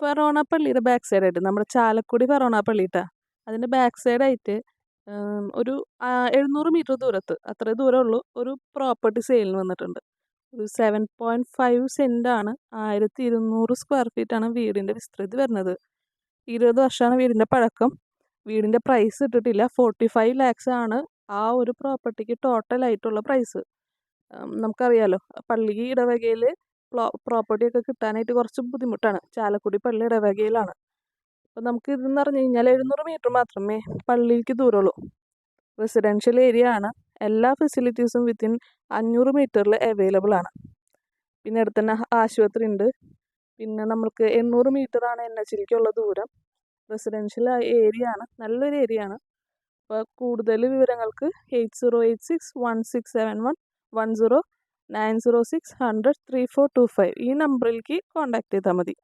Forane പള്ളിയുടെ back സൈഡായിട്ട് നമ്മുടെ ചാലക്കുടി ഫെറോണ പള്ളിട്ടാ അതിന്റെ ബാക്ക് സൈഡായിട്ട് ഒരു എഴുന്നൂറ് മീറ്റർ ദൂരത്ത് അത്രേ ദൂരമുള്ളൂ ഒരു പ്രോപ്പർട്ടി സെയിലിന് വന്നിട്ടുണ്ട്. ഒരു സെവൻ പോയിന്റ് ഫൈവ് സെന്റാണ് ആയിരത്തി ഇരുന്നൂറ് സ്ക്വയർ ഫീറ്റാണ് വീടിന്റെ വിസ്തൃതി വരുന്നത്. ഇരുപത് വർഷമാണ് വീടിന്റെ പഴക്കം. വീടിന്റെ പ്രൈസ് ഇട്ടിട്ടില്ല ഫോർട്ടി ഫൈവ് ലാക്സ് ആണ് ആ ഒരു പ്രോപ്പർട്ടിക്ക് ടോട്ടലായിട്ടുള്ള പ്രൈസ് നമുക്കറിയാലോ പള്ളി ഇടവകയിൽ പ്രോപ്പർട്ടിയൊക്കെ കിട്ടാനായിട്ട് കുറച്ച് ബുദ്ധിമുട്ടാണ്. ചാലക്കുടി പള്ളി ഇടവകയിലാണ്. അപ്പം നമുക്ക് ഇതെന്ന് പറഞ്ഞു കഴിഞ്ഞാൽ എഴുന്നൂറ് മീറ്റർ മാത്രമേ പള്ളിക്ക് ദൂരമുള്ളൂ. റെസിഡൻഷ്യൽ ഏരിയ ആണ്. എല്ലാ ഫെസിലിറ്റീസും വിത്തിൻ അഞ്ഞൂറ് മീറ്ററിൽ അവൈലബിൾ ആണ്. പിന്നെ അടുത്ത് തന്നെ ആശുപത്രി ഉണ്ട്. പിന്നെ നമ്മൾക്ക് എണ്ണൂറ് മീറ്ററാണ് എൻ എച്ച് ഉള്ള ദൂരം. റെസിഡൻഷ്യൽ ഏരിയ ആണ്. നല്ലൊരു ഏരിയ ആണ്. അപ്പോൾ കൂടുതൽ വിവരങ്ങൾക്ക് eight zero eight six one six seven one one zero nine zero six hundred three four two five ഈ നമ്പറിലേക്ക് കോൺടാക്ട് ചെയ്താൽ മതി.